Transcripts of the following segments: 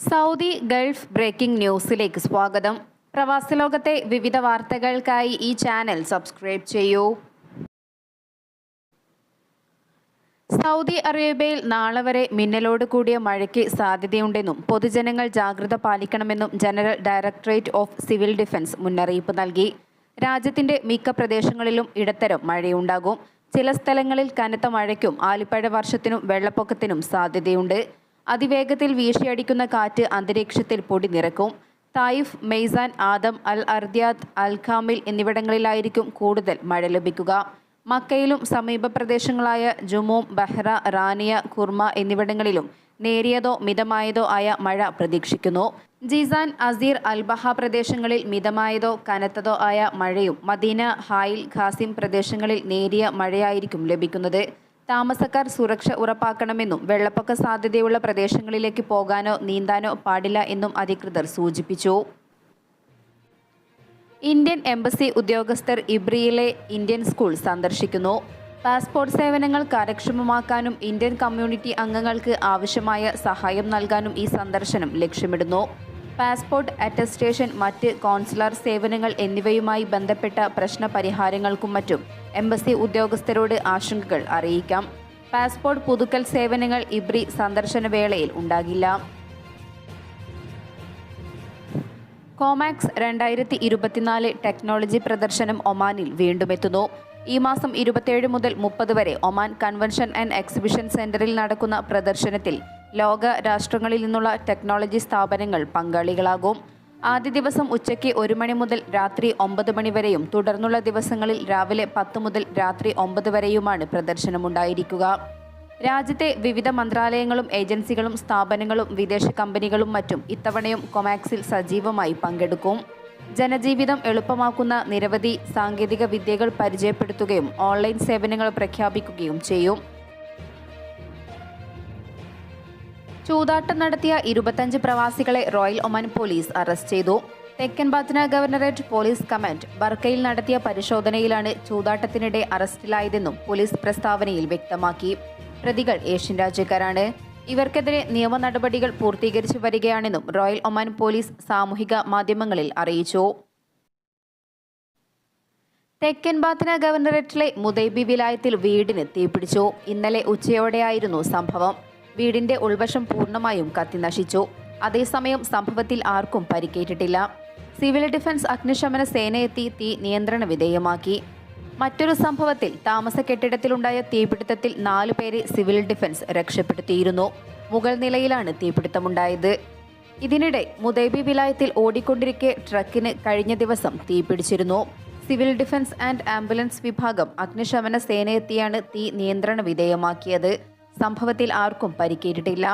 Saudi Gulf breaking ന്യൂസിലേക്ക് സ്വാഗതം. പ്രവാസി ലോകത്തെ വിവിധ വാർത്തകൾക്കായി ഈ ചാനൽ സബ്സ്ക്രൈബ് ചെയ്യൂ. സൗദി അറേബ്യയിൽ നാളെ വരെ മിന്നലോട് കൂടിയ മഴയ്ക്ക് സാധ്യതയുണ്ടെന്നും പൊതുജനങ്ങൾ ജാഗ്രത പാലിക്കണമെന്നും general directorate of civil defence മുന്നറിയിപ്പ് നൽകി. രാജ്യത്തിന്റെ മിക്ക പ്രദേശങ്ങളിലും ഇടത്തരം മഴയുണ്ടാകും. ചില സ്ഥലങ്ങളിൽ കനത്ത മഴയ്ക്കും ആലിപ്പഴ വർഷത്തിനും വെള്ളപ്പൊക്കത്തിനും സാധ്യതയുണ്ട്. അതിവേഗത്തിൽ വീശിയടിക്കുന്ന കാറ്റ് അന്തരീക്ഷത്തിൽ പൊടി നിറക്കും. തായിഫ് മെയ്സാൻ ആദം അൽ അർദ്യാദ് അൽ ഖാമിൽ എന്നിവിടങ്ങളിലായിരിക്കും കൂടുതൽ മഴ ലഭിക്കുക. മക്കയിലും സമീപ പ്രദേശങ്ങളായ ജുമൂം ബഹ്റ റാനിയ കുർമ എന്നിവിടങ്ങളിലും നേരിയതോ മിതമായതോ ആയ മഴ പ്രതീക്ഷിക്കുന്നു. ജിസാൻ അസീർ അൽബഹ പ്രദേശങ്ങളിൽ മിതമായതോ കനത്തതോ ആയ മഴയും മദീന ഹായിൽ ഖാസിം പ്രദേശങ്ങളിൽ നേരിയ മഴയായിരിക്കും ലഭിക്കുന്നത്. താമസക്കാർ സുരക്ഷ ഉറപ്പാക്കണമെന്നും വെള്ളപ്പൊക്ക സാധ്യതയുള്ള പ്രദേശങ്ങളിലേക്ക് പോകാനോ നീന്താനോ പാടില്ല എന്നും അധികൃതർ സൂചിപ്പിച്ചു. ഇന്ത്യൻ എംബസി ഉദ്യോഗസ്ഥർ ഇബ്രിയിലെ ഇന്ത്യൻ സ്കൂൾ സന്ദർശിക്കുന്നു. പാസ്പോർട്ട് സേവനങ്ങൾ കാര്യക്ഷമമാക്കാനും ഇന്ത്യൻ കമ്മ്യൂണിറ്റി അംഗങ്ങൾക്ക് ആവശ്യമായ സഹായം നൽകാനും ഈ സന്ദർശനം ലക്ഷ്യമിടുന്നു. പാസ്പോർട്ട് അറ്റസ്റ്റേഷൻ മറ്റ് കോൺസുലർ സേവനങ്ങൾ എന്നിവയുമായി ബന്ധപ്പെട്ട പ്രശ്ന പരിഹാരങ്ങൾക്കും മറ്റും എംബസി ഉദ്യോഗസ്ഥരോട് ആശങ്കകൾ അറിയിക്കാം. പാസ്പോർട്ട് പുതുക്കൽ സേവനങ്ങൾ ഇബ്രി സന്ദർശന വേളയിൽ ഉണ്ടാകില്ല. കോമാക്സ് രണ്ടായിരത്തി ഇരുപത്തിനാല് ടെക്നോളജി പ്രദർശനം ഒമാനിൽ വീണ്ടും എത്തുന്നു. ഈ മാസം ഇരുപത്തിയേഴ് മുതൽ മുപ്പത് വരെ ഒമാൻ കൺവെൻഷൻ ആൻഡ് എക്സിബിഷൻ സെന്ററിൽ നടക്കുന്ന പ്രദർശനത്തിൽ ലോക രാഷ്ട്രങ്ങളിൽ നിന്നുള്ള ടെക്നോളജി സ്ഥാപനങ്ങൾ പങ്കാളികളാകും. ആദ്യ ദിവസം ഉച്ചയ്ക്ക് ഒരു മണി മുതൽ രാത്രി ഒമ്പത് മണി വരെയും തുടർന്നുള്ള ദിവസങ്ങളിൽ രാവിലെ പത്ത് മുതൽ രാത്രി ഒമ്പത് വരെയുമാണ് പ്രദർശനമുണ്ടായിരിക്കുക. രാജ്യത്തെ വിവിധ മന്ത്രാലയങ്ങളും ഏജൻസികളും സ്ഥാപനങ്ങളും വിദേശ കമ്പനികളും മറ്റും ഇത്തവണയും കൊമാക്സിൽ സജീവമായി പങ്കെടുക്കും. ജനജീവിതം എളുപ്പമാക്കുന്ന നിരവധി സാങ്കേതിക വിദ്യകൾ പരിചയപ്പെടുത്തുകയും ഓൺലൈൻ സേവനങ്ങൾ പ്രഖ്യാപിക്കുകയും ചെയ്യും. ചൂതാട്ടം നടത്തിയ ഇരുപത്തഞ്ച് പ്രവാസികളെ റോയൽ ഒമാൻ പോലീസ് അറസ്റ്റ് ചെയ്തു. തെക്കൻ ബാത്ന ഗവർണറേറ്റ് പോലീസ് കമാൻഡ് ബർക്കയിൽ നടത്തിയ പരിശോധനയിലാണ് ചൂതാട്ടത്തിനിടെ അറസ്റ്റിലായതെന്നും പോലീസ് പ്രസ്താവനയിൽ വ്യക്തമാക്കി. പ്രതികൾ ഏഷ്യൻ രാജ്യക്കാരാണ്. ഇവർക്കെതിരെ നിയമ നടപടികൾ പൂർത്തീകരിച്ചു വരികയാണെന്നും റോയൽ ഒമാൻ പോലീസ് സാമൂഹിക മാധ്യമങ്ങളിൽ അറിയിച്ചു. തെക്കൻ ബാത്ന ഗവർണറേറ്റിലെ മുദൈബി വിലായത്തിൽ വീടിന് തീപിടിച്ചു. ഇന്നലെ ഉച്ചയോടെയായിരുന്നു സംഭവം. വീടിന്റെ ഉൾവശം പൂർണമായും കത്തിനശിച്ചു അതേസമയം സംഭവത്തിൽ ആർക്കും പരിക്കേറ്റിട്ടില്ല. സിവിൽ ഡിഫൻസ് അഗ്നിശമന സേനയെത്തി തീ നിയന്ത്രണ വിധേയമാക്കി. മറ്റൊരു സംഭവത്തിൽ താമസ കെട്ടിടത്തിലുണ്ടായ തീപിടുത്തത്തിൽ നാലു പേരെ സിവിൽ ഡിഫൻസ് രക്ഷപ്പെടുത്തിയിരുന്നു. മുകൾ നിലയിലാണ് തീപിടുത്തമുണ്ടായത്. ഇതിനിടെ മുദൈബി വിലായത്തിൽ ഓടിക്കൊണ്ടിരിക്കെ ട്രക്കിന് കഴിഞ്ഞ ദിവസം തീപിടിച്ചിരുന്നു സിവിൽ ഡിഫൻസ് ആൻഡ് ആംബുലൻസ് വിഭാഗം അഗ്നിശമന സേനയെത്തിയാണ് തീ നിയന്ത്രണ വിധേയമാക്കിയത്. സംഭവത്തിൽ ആർക്കും പരിക്കേറ്റിട്ടില്ല.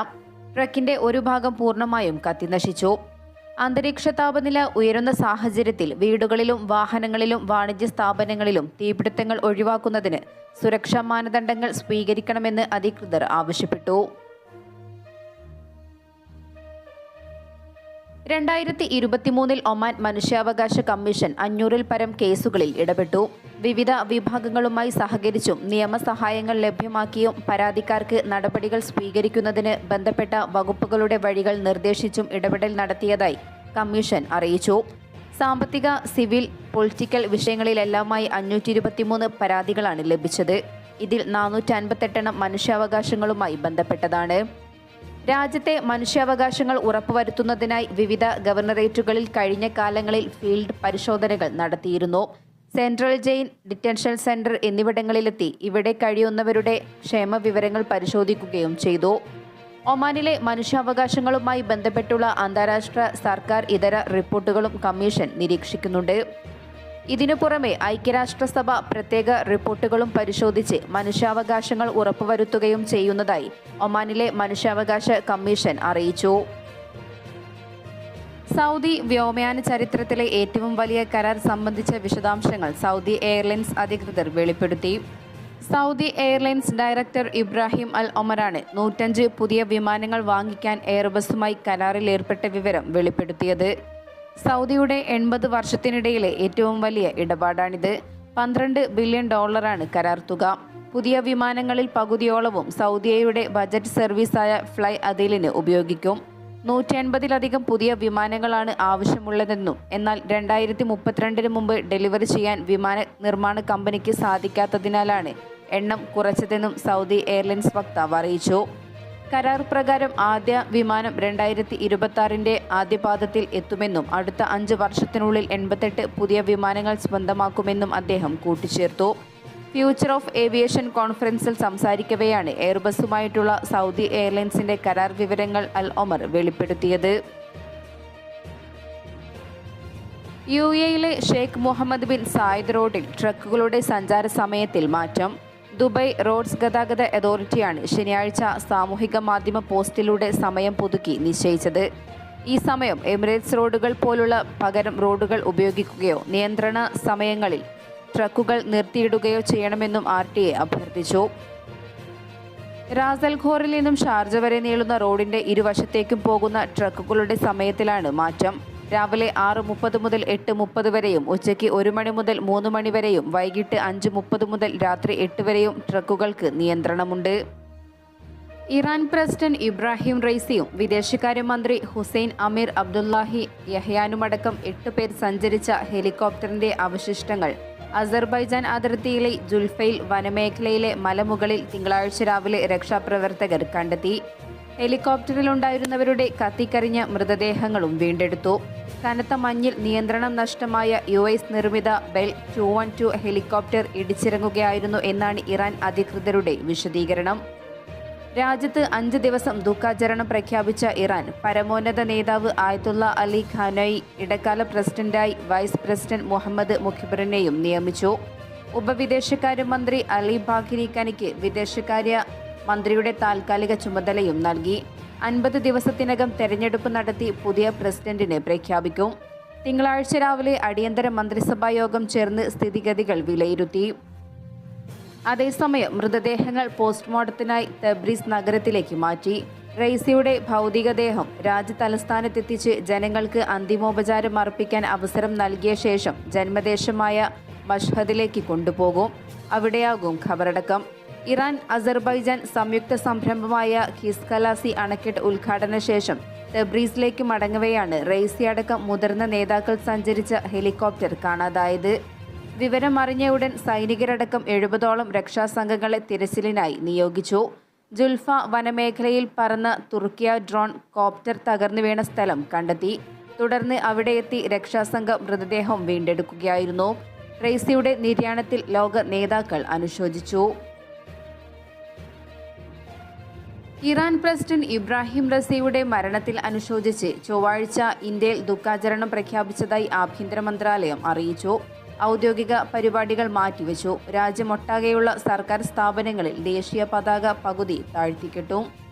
ട്രക്കിന്റെ ഒരു ഭാഗം പൂർണമായും കത്തിനശിച്ചു അന്തരീക്ഷ താപനില ഉയരുന്ന സാഹചര്യത്തിൽ വീടുകളിലും വാഹനങ്ങളിലും വാണിജ്യ സ്ഥാപനങ്ങളിലും തീപിടുത്തങ്ങൾ ഒഴിവാക്കുന്നതിന് സുരക്ഷാ മാനദണ്ഡങ്ങൾ സ്വീകരിക്കണമെന്ന് അധികൃതർ ആവശ്യപ്പെട്ടു. രണ്ടായിരത്തി ഇരുപത്തിമൂന്നിൽ ഒമാൻ മനുഷ്യാവകാശ കമ്മീഷൻ അഞ്ഞൂറിൽ പരം കേസുകളിൽ ഇടപെട്ടു. വിവിധ വിഭാഗങ്ങളുമായി സഹകരിച്ചും നിയമസഹായങ്ങൾ ലഭ്യമാക്കിയും പരാതിക്കാർക്ക് നടപടികൾ സ്വീകരിക്കുന്നതിന് ബന്ധപ്പെട്ട വകുപ്പുകളുടെ വഴികൾ നിർദ്ദേശിച്ചും ഇടപെടൽ നടത്തിയതായി കമ്മീഷൻ അറിയിച്ചു. സാമ്പത്തിക സിവിൽ പൊളിറ്റിക്കൽ വിഷയങ്ങളിലെല്ലാമായി അഞ്ഞൂറ്റി ഇരുപത്തിമൂന്ന് പരാതികളാണ് ലഭിച്ചത്. ഇതിൽ നാനൂറ്റി അൻപത്തെട്ടെണ്ണം മനുഷ്യാവകാശങ്ങളുമായി ബന്ധപ്പെട്ടതാണ്. രാജ്യത്തെ മനുഷ്യാവകാശങ്ങൾ ഉറപ്പുവരുത്തുന്നതിനായി വിവിധ ഗവർണറേറ്റുകളിൽ കഴിഞ്ഞ കാലങ്ങളിൽ ഫീൽഡ് പരിശോധനകൾ നടത്തിയിരുന്നു. സെൻട്രൽ ജയിൽ ഡിറ്റൻഷൻ സെന്റർ എന്നിവിടങ്ങളിലെത്തി ഇവിടെ കഴിയുന്നവരുടെ ക്ഷേമ വിവരങ്ങൾ പരിശോധിക്കുകയും ചെയ്തു. ഒമാനിലെ മനുഷ്യാവകാശങ്ങളുമായി ബന്ധപ്പെട്ടുള്ള അന്താരാഷ്ട്ര സർക്കാർ ഇതര റിപ്പോർട്ടുകളും കമ്മീഷൻ നിരീക്ഷിക്കുന്നുണ്ട്. ഇതിനു പുറമെ ഐക്യരാഷ്ട്രസഭ പ്രത്യേക റിപ്പോർട്ടുകളും പരിശോധിച്ച് മനുഷ്യാവകാശങ്ങൾ ഉറപ്പുവരുത്തുകയും ചെയ്യുന്നതായി ഒമാനിലെ മനുഷ്യാവകാശ കമ്മീഷൻ അറിയിച്ചു. സൗദി വ്യോമയാന ചരിത്രത്തിലെ ഏറ്റവും വലിയ കരാർ സംബന്ധിച്ച വിശദാംശങ്ങൾ സൗദി എയർലൈൻസ് അധികൃതർ വെളിപ്പെടുത്തി. Saudi airlines director Ibrahim Al ഒമറാണ് നൂറ്റഞ്ച് പുതിയ വിമാനങ്ങൾ വാങ്ങിക്കാൻ എയർബസുമായി കരാറിൽ ഏർപ്പെട്ട വിവരം വെളിപ്പെടുത്തിയത്. സൗദിയുടെ എൺപത് വർഷത്തിനിടയിലെ ഏറ്റവും വലിയ ഇടപാടാണിത്. പന്ത്രണ്ട് ബില്യൺ ഡോളറാണ് കരാർ തുക. പുതിയ വിമാനങ്ങളിൽ പകുതിയോളവും സൗദിയയുടെ ബജറ്റ് സർവീസായ ഫ്ലൈ അതിലിന് ഉപയോഗിക്കും. നൂറ്റി എൺപതിലധികം പുതിയ വിമാനങ്ങളാണ് ആവശ്യമുള്ളതെന്നും എന്നാൽ രണ്ടായിരത്തി മുപ്പത്തിരണ്ടിന് മുമ്പ് ഡെലിവറി ചെയ്യാൻ വിമാന നിർമ്മാണ കമ്പനിക്ക് സാധിക്കാത്തതിനാലാണ് എണ്ണം കുറച്ചതെന്നും സൗദി എയർലൈൻസ് വക്താവ് അറിയിച്ചു. കരാർ പ്രകാരം ആദ്യ വിമാനം രണ്ടായിരത്തി ഇരുപത്തി ആറിന്റെ ആദ്യപാദത്തിൽ എത്തുമെന്നും അടുത്ത അഞ്ച് വർഷത്തിനുള്ളിൽ എൺപത്തെട്ട് പുതിയ വിമാനങ്ങൾ സ്വന്തമാക്കുമെന്നും അദ്ദേഹം കൂട്ടിച്ചേർത്തു. ഫ്യൂച്ചർ ഓഫ് ഏവിയേഷൻ കോൺഫറൻസിൽ സംസാരിക്കവെയാണ് എയർബസുമായിട്ടുള്ള സൗദി എയർലൈൻസിന്റെ കരാർ വിവരങ്ങൾ അൽ ഒമർ വെളിപ്പെടുത്തിയത്. യു എയിലെ ഷെയ്ഖ് മുഹമ്മദ് ബിൻ സായിദ് റോഡിൽ ട്രക്കുകളുടെ സഞ്ചാര സമയത്തിൽ മാറ്റം. ദുബായ് റോഡ്സ് ഗതാഗത അതോറിറ്റിയാണ് ശനിയാഴ്ച സാമൂഹിക മാധ്യമ പോസ്റ്റിലൂടെ സമയം പുതുക്കി നിശ്ചയിച്ചത്. ഈ സമയം എമിറേറ്റ്സ് റോഡുകൾ പോലുള്ള പകരം റോഡുകൾ ഉപയോഗിക്കുകയോ നിയന്ത്രണ സമയങ്ങളിൽ ട്രക്കുകൾ നിർത്തിയിടുകയോ ചെയ്യണമെന്നും ആർ ടി എ അഭ്യർത്ഥിച്ചു. റാസൽഖോറിൽ നിന്നും ഷാർജ വരെ നീളുന്ന റോഡിന്റെ ഇരുവശത്തേക്കും പോകുന്ന ട്രക്കുകളുടെ സമയത്തിലാണ് മാറ്റം. രാവിലെ ആറ് മുപ്പത് മുതൽ എട്ട് മുപ്പത് വരെയും ഉച്ചയ്ക്ക് ഒരു മണി മുതൽ മൂന്ന് മണി വരെയും വൈകിട്ട് അഞ്ച് മുപ്പത് മുതൽ രാത്രി എട്ട് വരെയും ട്രക്കുകൾക്ക് നിയന്ത്രണമുണ്ട്. ഇറാൻ പ്രസിഡന്റ് ഇബ്രാഹിം റൈസിയും വിദേശകാര്യമന്ത്രി ഹുസൈൻ അമീർ അബ്ദുല്ലാഹി യഹ്യാനുമടക്കം എട്ട് പേർ സഞ്ചരിച്ച ഹെലികോപ്റ്ററിന്റെ അവശിഷ്ടങ്ങൾ. അസർബൈജാൻ അതിർത്തിയിലെ ജുൽഫൈൽ വനമേഖലയിലെ മലമുകളിൽ തിങ്കളാഴ്ച രാവിലെ രക്ഷാപ്രവർത്തകർ കണ്ടെത്തി. ഹെലികോപ്റ്ററിലുണ്ടായിരുന്നവരുടെ കത്തിക്കരിഞ്ഞ മൃതദേഹങ്ങളും വീണ്ടെടുത്തു. കനത്ത മഞ്ഞിൽ നിയന്ത്രണം നഷ്ടമായ യു എസ് നിർമ്മിത Bell two one two helicopter ഇടിച്ചിറങ്ങുകയായിരുന്നു എന്നാണ് ഇറാൻ അധികൃതരുടെ വിശദീകരണം. രാജ്യത്ത് അഞ്ച് ദിവസം ദുഃഖാചരണം പ്രഖ്യാപിച്ച ഇറാൻ പരമോന്നത നേതാവ് ആയത്തുള്ള അലി ഖാനോയി ഇടക്കാല പ്രസിഡന്റായി വൈസ് പ്രസിഡന്റ് മുഹമ്മദ് മുഖിബറിനെയും നിയമിച്ചു. ഉപവിദേശകാര്യ മന്ത്രി അലി ബാഖിരി കനിക്ക് വിദേശകാര്യ മന്ത്രിയുടെ താൽക്കാലിക ചുമതലയും നൽകി. അൻപത് ദിവസത്തിനകം തെരഞ്ഞെടുപ്പ് നടത്തി പുതിയ പ്രസിഡന്റിനെ പ്രഖ്യാപിക്കും. തിങ്കളാഴ്ച രാവിലെ അടിയന്തര മന്ത്രിസഭാ യോഗം ചേർന്ന് സ്ഥിതിഗതികൾ വിലയിരുത്തി. അതേസമയം മൃതദേഹങ്ങൾ പോസ്റ്റ്മോർട്ടത്തിനായി തബ്രീസ് നഗരത്തിലേക്ക് മാറ്റി. റെയ്സിയുടെ ഭൗതികദേഹം രാജ്യതലസ്ഥാനത്തെത്തിച്ച് ജനങ്ങൾക്ക് അന്തിമോപചാരം അർപ്പിക്കാൻ അവസരം നൽകിയ ശേഷം ജന്മദേശമായ മഷ്ഹദിലേക്ക് കൊണ്ടുപോകും. അവിടെയാകും ഖബറടക്കം. ഇറാൻ അസർബൈജാൻ സംയുക്ത സംരംഭമായ ഖിസ്കലാസി അണക്കെട്ട് ഉദ്ഘാടന ശേഷം തെബ്രീസിലേക്ക് മടങ്ങവെയാണ് റെയ്സി അടക്കം മുതിർന്ന നേതാക്കൾ സഞ്ചരിച്ച ഹെലികോപ്റ്റർ കാണാതായത്. വിവരമറിഞ്ഞ ഉടൻ സൈനികരടക്കം എഴുപതോളം രക്ഷാസംഘങ്ങളെ തിരച്ചിലിനായി നിയോഗിച്ചു. ജുൽഫ വനമേഖലയിൽ പറന്ന തുർക്കിയ ഡ്രോൺ കോപ്റ്റർ തകർന്നു വീണ സ്ഥലം കണ്ടെത്തി. തുടർന്ന് അവിടെയെത്തി രക്ഷാസംഘം മൃതദേഹം വീണ്ടെടുക്കുകയായിരുന്നു. റെയ്സിയുടെ നിര്യാണത്തിൽ ലോക നേതാക്കൾ അനുശോചിച്ചു. ഇറാൻ പ്രസിഡന്റ് ഇബ്രാഹിം റസിയുടെ മരണത്തിൽ അനുശോചിച്ച് ചൊവ്വാഴ്ച ഇന്ത്യയിൽ ദുഃഖാചരണം പ്രഖ്യാപിച്ചതായി ആഭ്യന്തര മന്ത്രാലയം അറിയിച്ചു. ഔദ്യോഗിക പരിപാടികൾ മാറ്റിവെച്ചു. രാജ്യമൊട്ടാകെയുള്ള സർക്കാർ സ്ഥാപനങ്ങളിൽ ദേശീയ പതാക പകുതി താഴ്ത്തിക്കെട്ടും.